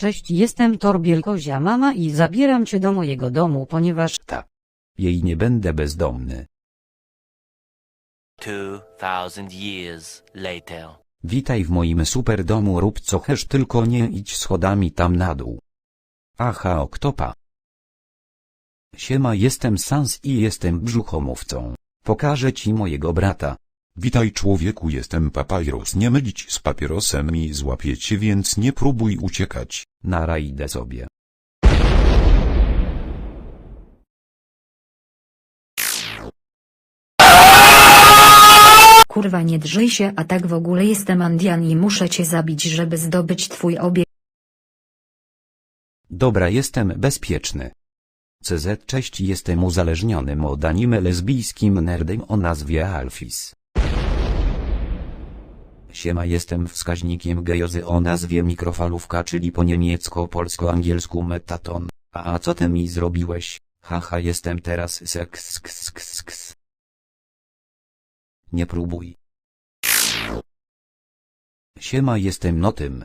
Cześć, jestem Torbielkozia mama i zabieram cię do mojego domu, ponieważ Ta. Jej nie będę bezdomny. 2,000 years later. Witaj w moim super domu rób co chcesz tylko nie idź schodami tam na dół. Aha oktopa. Siema jestem Sans i jestem brzuchomówcą. Pokażę ci mojego brata. Witaj człowieku, jestem papyrus. Nie mylić z papierosem i złapię cię, więc nie próbuj uciekać. Nara idę sobie. Kurwa nie drzyj się, a tak w ogóle jestem Andian i muszę cię zabić, żeby zdobyć twój obieg. Dobra jestem bezpieczny. CZ cześć jestem uzależnionym od anime lesbijskim nerdem o nazwie Alfis. Siema jestem wskaźnikiem gejozy o nazwie mikrofalówka czyli po niemiecko-polsko-angielsku metaton. A, co ty mi zrobiłeś? Haha jestem teraz seks ks, ks, ks. Nie próbuj. Siema jestem notym.